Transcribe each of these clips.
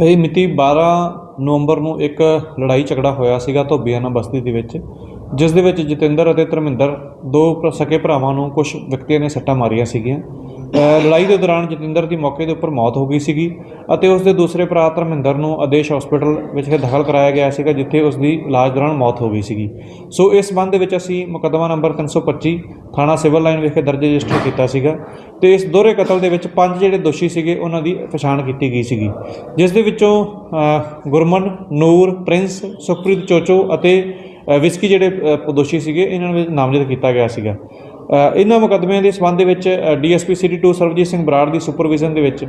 ਇਹ ਮਿਤੀ 12 ਨਵੰਬਰ ਨੂੰ ਇੱਕ ਲੜਾਈ ਝਗੜਾ ਹੋਇਆ ਸੀਗਾ ਧੋਬੀਆਣਾ ਬਸਤੀ ਦੇ ਵਿੱਚ, ਜਿਸ ਦੇ ਵਿੱਚ ਜਤਿੰਦਰ ਅਤੇ ਧਰਮਿੰਦਰ ਦੋ ਸਕੇ ਭਰਾਵਾਂ ਨੂੰ ਕੁਝ ਵਿਅਕਤੀਆਂ ਨੇ ਸੱਟਾਂ ਮਾਰੀਆਂ ਸੀਗੀਆਂ। ਲੜਾਈ ਦੇ ਦੌਰਾਨ ਜਤਿੰਦਰ ਦੀ ਮੌਕੇ ਦੇ ਉੱਪਰ ਮੌਤ ਹੋ ਗਈ ਸੀਗੀ ਅਤੇ ਉਸ ਦੇ ਦੂਸਰੇ ਭਰਾ ਧਰਮਿੰਦਰ ਨੂੰ ਆਦੇਸ਼ ਹਸਪੀਟਲ ਵਿੱਚ ਦਾਖਲ ਕਰਾਇਆ ਗਿਆ ਸੀਗਾ, ਜਿੱਥੇ ਉਸ ਦੀ ਇਲਾਜ ਦੌਰਾਨ ਮੌਤ ਹੋ ਗਈ ਸੀਗੀ। ਸੋ ਇਸ ਸੰਬੰਧ ਦੇ ਵਿੱਚ ਅਸੀਂ ਮੁਕੱਦਮਾ ਨੰਬਰ 325 ਥਾਣਾ ਸਿਵਲ ਲਾਈਨ ਵਿਖੇ ਦਰਜ ਰਜਿਸਟਰ ਕੀਤਾ ਸੀਗਾ ਤੇ ਇਸ ਦੋਹਰੇ ਕਤਲ ਦੇ ਵਿੱਚ ਪੰਜ ਜਿਹੜੇ ਦੋਸ਼ੀ ਸੀਗੇ, ਉਹਨਾਂ ਦੀ ਪਛਾਣ ਕੀਤੀ ਗਈ ਸੀਗੀ। ਜਿਸ ਦੇ ਵਿੱਚੋਂ ਗੁਰਮਨ, ਨੂਰ, ਪ੍ਰਿੰਸ, ਸੁਖਪ੍ਰੀਤ ਚੋਚੋ ਅਤੇ ਵਿਸਕੀ ਜਿਹੜੇ ਦੋਸ਼ੀ ਸੀਗੇ, ਇਹਨਾਂ ਨੂੰ ਨਾਮਜ਼ਦ ਕੀਤਾ ਗਿਆ ਸੀਗਾ। ਇਹਨਾਂ ਮੁਕੱਦਮਿਆਂ ਦੇ ਸਬੰਧ ਦੇ ਵਿੱਚ ਡੀਐਸਪੀ ਸਿਟੀ 2 ਸਰਬਜੀਤ ਸਿੰਘ ਬਰਾੜ ਦੀ ਸੁਪਰਵਿਜ਼ਨ ਦੇ ਵਿੱਚ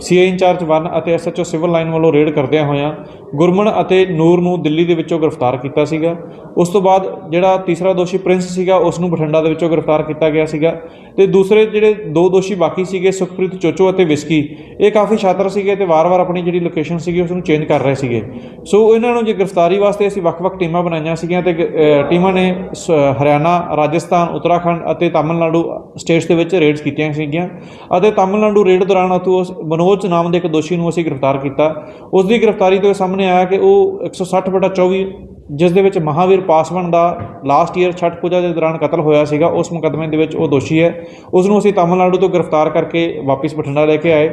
ਸੀਏ ਇੰਚਾਰਜ 1 ਅਤੇ ਐਸਐਚਓ ਸਿਵਲ ਲਾਈਨ ਵੱਲੋਂ ਰੇਡ ਕਰਦਿਆਂ ਹੋਇਆਂ ਗੁਰਮਨ ਅਤੇ ਨੂਰ ਨੂੰ ਦਿੱਲੀ ਦੇ ਵਿੱਚੋਂ ਗ੍ਰਿਫਤਾਰ ਕੀਤਾ ਸੀਗਾ। ਉਸ ਤੋਂ ਬਾਅਦ ਜਿਹੜਾ ਤੀਸਰਾ ਦੋਸ਼ੀ ਪ੍ਰਿੰਸ ਸੀਗਾ ਉਸ ਨੂੰ ਬਠਿੰਡਾ ਦੇ ਵਿੱਚੋਂ ਗ੍ਰਿਫਤਾਰ ਕੀਤਾ ਗਿਆ ਸੀਗਾ। ਤੇ ਦੂਸਰੇ ਜਿਹੜੇ ਦੋ ਦੋਸ਼ੀ ਬਾਕੀ ਸੀਗੇ ਸੁਖਪ੍ਰੀਤ ਚੋਚੋ ਅਤੇ ਵਿਸਕੀ ਇਹ ਕਾਫੀ ਛਾਤਰ ਸੀਗੇ ਤੇ ਵਾਰ-ਵਾਰ ਆਪਣੀ ਜਿਹੜੀ ਲੋਕੇਸ਼ਨ ਸੀਗੀ ਉਸ ਨੂੰ ਚੇਂਜ ਕਰ ਰਹੇ ਸੀਗੇ। ਸੋ ਇਹਨਾਂ ਨੂੰ ਜੇ ਗ੍ਰਿਫਤਾਰੀ ਵਾਸਤੇ ਅਸੀਂ ਵੱਖ-ਵੱਖ ਟੀਮਾਂ ਬਣਾਈਆਂ ਸੀਗੀਆਂ ਤੇ ਅ, ਟੀਮਾਂ ਨੇ ਸ- ਹਰਿਆਣਾ ਰਾਜਸਥਾਨ ਉੱਤਰਾਖੰਡ ਅਤੇ ਤਾਮਿਲਨਾਡੂ ਸਟੇਟਸ ਦੇ ਵਿੱਚ ਰੇਡਸ ਕੀਤੀਆਂ ਸੀਗੀਆਂ। ਅਤੇ ਤਾਮਿਲਨਾਡੂ ਰੇਡ ਦੌਰਾਨ ਉੱਥੋਂ ਉਸ ਮਨੋਜ ਨਾਮ ਦੇ ਇੱਕ ਦੋਸ਼ੀ ਨੂੰ ਅਸੀਂ ਗ੍ਰਿਫਤਾਰ ਕੀਤਾ। ਉਸ ਦੀ ਗ੍ਰਿਫਤਾਰੀ ਤੋਂ ਇਹ ਸਾਹਮਣੇ ਆਇਆ ਕਿ ਉਹ 160 ਬਟਾ 24 ਜਿਸ ਦੇ ਵਿੱਚ ਮਹਾਵੀਰ ਪਾਸਵਾਨ ਦਾ ਲਾਸਟ ਈਅਰ ਛਠ ਪੂਜਾ ਦੇ ਦੌਰਾਨ ਕਤਲ ਹੋਇਆ ਸੀਗਾ, ਉਸ ਮੁਕੱਦਮੇ ਦੇ ਵਿੱਚ ਉਹ ਦੋਸ਼ੀ ਹੈ। ਉਸ ਨੂੰ ਅਸੀਂ ਤਾਮਿਲਨਾਡੂ ਤੋਂ ਗ੍ਰਿਫਤਾਰ ਕਰਕੇ ਵਾਪਸ ਬਠਿੰਡਾ ਲੈ ਕੇ ਆਏ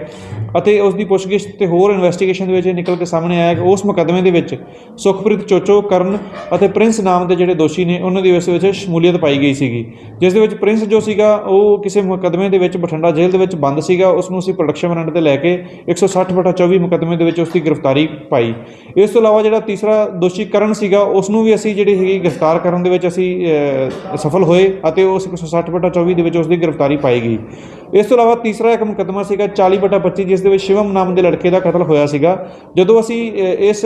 ਅਤੇ ਉਸ ਦੀ ਪੁੱਛਗਿੱਛ ਤੇ ਹੋਰ ਇਨਵੈਸਟੀਗੇਸ਼ਨ ਦੇ ਵਿੱਚ ਨਿਕਲ ਕੇ ਸਾਹਮਣੇ ਆਇਆ ਕਿ ਉਸ ਮੁਕੱਦਮੇ ਦੇ ਵਿੱਚ ਸੁਖਪ੍ਰੀਤ ਚੋਚੋ, ਕਰਨ ਅਤੇ ਪ੍ਰਿੰਸ ਨਾਮ ਦੇ ਜਿਹੜੇ ਦੋਸ਼ੀ ਨੇ, ਉਹਨਾਂ ਦੀ ਉਸ ਵਿੱਚ ਸ਼ਮੂਲੀਅਤ ਪਾਈ ਗਈ ਸੀਗੀ। ਜਿਸ ਦੇ ਵਿੱਚ ਪ੍ਰਿੰਸ ਜੋ ਸੀਗਾ, ਉਹ ਕਿਸੇ ਮੁਕੱਦਮੇ ਦੇ ਵਿੱਚ ਬਠਿੰਡਾ ਜੇਲ੍ਹ ਦੇ ਵਿੱਚ ਬੰਦ ਸੀਗਾ। ਉਸ ਨੂੰ ਅਸੀਂ ਪ੍ਰੋਡਕਸ਼ਨ ਵਾਰੰਟ ਤੇ ਲੈ ਕੇ 160 ਬਟਾ 24 ਮੁਕੱਦਮੇ ਦੇ ਵਿੱਚ ਉਸ ਦੀ ਗ੍ਰਿਫਤਾਰੀ ਪਾਈ। ਇਸ ਤੋਂ ਇਲਾਵਾ ਜਿਹੜਾ ਤੀਸਰਾ ਦੋਸ਼ੀ ਕਰਨ ਸੀਗਾ ਉਸ ਨੂੰ ਵੀ ਅਸੀਂ ਜਿਹੜੀ ਹੈਗੀ ਗ੍ਰਿਫਤਾਰ ਕਰਨ ਦੇ ਵਿੱਚ ਅਸੀਂ ਸਫਲ ਹੋਏ ਅਤੇ ਉਸ 160 ਬਟਾ 24 ਦੇ ਵਿੱਚ ਉਸ ਦੀ ਗ੍ਰਿਫਤਾਰੀ ਪਾਈ ਗਈ। ਇਸ ਤੋਂ ਇਲਾਵਾ ਤੀਸਰਾ ਇੱਕ ਮੁਕੱਦਮਾ ਸੀਗਾ 40 ਬਟਾ 25 ਜਿਸ ਦੇ ਵਿੱਚ ਸ਼ਿਵਮ ਨਾਮ ਦੇ ਲੜਕੇ ਦਾ ਕਤਲ ਹੋਇਆ ਸੀਗਾ। ਜਦੋਂ ਅਸੀਂ ਇਸ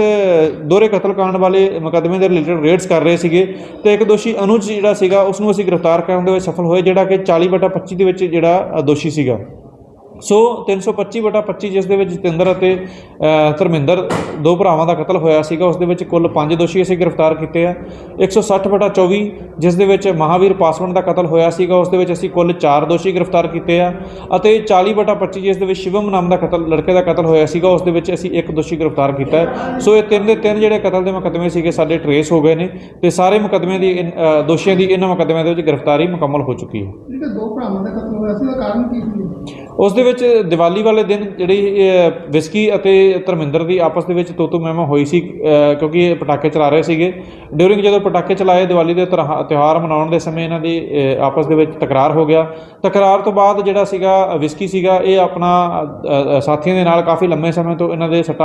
ਦੋਹਰੇ ਕਤਲकांड ਵਾਲੇ ਮੁਕੱਦਮੇ ਦੇ ਰਿਲੇਟਡ ਰੇਡਸ ਕਰ ਰਹੇ ਸੀਗੇ ਤੇ ਇੱਕ ਦੋਸ਼ੀ ਅਨੁਜ ਜਿਹੜਾ ਸੀਗਾ ਉਸ ਨੂੰ ਅਸੀਂ ਗ੍ਰਿਫਤਾਰ ਕਰਨ ਦੇ ਵਿੱਚ ਸਫਲ ਹੋਏ, ਜਿਹੜਾ ਕਿ 40 ਬਟਾ 25 ਦੇ ਵਿੱਚ ਜਿਹੜਾ ਦੋਸ਼ੀ ਸੀਗਾ। ਸੋ 325 ਬਟਾ 25 ਜਿਸ ਦੇ ਵਿੱਚ ਜਤਿੰਦਰ ਅਤੇ ਧਰਮਿੰਦਰ, ਦੋ ਭਰਾਵਾਂ ਦਾ ਕਤਲ ਹੋਇਆ ਸੀਗਾ, ਉਸ ਦੇ ਵਿੱਚ ਕੁੱਲ 5 ਦੋਸ਼ੀ ਅਸੀਂ ਗ੍ਰਿਫਤਾਰ ਕੀਤੇ ਆ। 160 ਬਟਾ 24 ਜਿਸ ਦੇ ਵਿੱਚ ਮਹਾਵੀਰ ਪਾਸਵਾਨ ਦਾ ਕਤਲ ਹੋਇਆ ਸੀਗਾ, ਉਸ ਦੇ ਵਿੱਚ ਅਸੀਂ ਕੁੱਲ 4 ਦੋਸ਼ੀ ਗ੍ਰਿਫਤਾਰ ਕੀਤੇ ਆ ਅਤੇ 40 ਬਟਾ 25 ਜਿਸ ਦੇ ਵਿੱਚ ਸ਼ਿਵਮ ਨਾਮ ਦਾ ਕਤਲ, ਲੜਕੇ ਦਾ ਕਤਲ ਹੋਇਆ ਸੀਗਾ, ਉਸ ਦੇ ਵਿੱਚ ਅਸੀਂ ਇੱਕ ਦੋਸ਼ੀ ਗ੍ਰਿਫਤਾਰ ਕੀਤਾ ਹੈ। ਸੋ ਇਹ ਤਿੰਨ ਦੇ ਤਿੰਨ ਜਿਹੜੇ ਕਤਲ ਦੇ ਮੁਕੱਦਮੇ ਸੀਗੇ, ਸਾਡੇ ਟਰੇਸ ਹੋ ਗਏ ਨੇ ਤੇ ਸਾਰੇ ਮੁਕੱਦਮੇ ਦੀ ਇਨ- ਦੋਸ਼ੀਆਂ ਦੀ ਇਹਨਾਂ ਮੁਕੱਦਮਿਆਂ ਦੇ ਵਿੱਚ ਗ੍ਰਿਫਤਾਰੀ ਮੁਕੰਮਲ ਹੋ ਚੁੱਕੀ ਹੈ। ਜਿਹੜੇ ਦੋ ਭਰਾਵਾਂ ਦਾ ਕਤਲ ਹੋਇਆ ਸੀ, ਉਹਦਾ ਕਾਰਨ ਕੀ ਸੀ? ਉਸ ਦੇ ਵਿੱਚ ਦੀਵਾਲੀ ਵਾਲੇ ਦਿਨ ਜਿਹੜੀ ਵਿਸਕੀ ਅਤੇ ਧਰਮਿੰਦਰ ਦੀ ਆਪਸ ਦੇ ਵਿੱਚ ਤੋਤੋ ਮਹਿਮਾ ਹੋਈ ਸੀ ਕਿਉਂਕਿ ਇਹ ਪਟਾਕੇ ਚਲਾ ਰਹੇ ਸੀਗੇ। ਡਿਊਰਿੰਗ ਜਦੋਂ ਪਟਾਕੇ ਚਲਾਏ, ਦੀਵਾਲੀ ਦੇ ਤਰਹਾ- ਤਿਉਹਾਰ ਮਨਾਉਣ ਦੇ ਸਮੇਂ ਇਹਨਾਂ ਦੀ ਆਪਸ ਦੇ ਵਿੱਚ ਤਕਰਾਰ ਹੋ ਗਿਆ। ਤਕਰਾਰ ਤੋਂ ਬਾਅਦ ਜਿਹੜਾ ਸੀਗਾ, ਵਿਸਕੀ ਸੀਗਾ, ਇਹ ਆਪਣਾ ਸਾਥੀਆਂ ਦੇ ਨਾਲ ਕਾਫੀ ਲੰਮੇ ਸਮੇਂ ਤੋਂ ਇਹਨਾਂ ਦੇ ਸੱਟਾਂ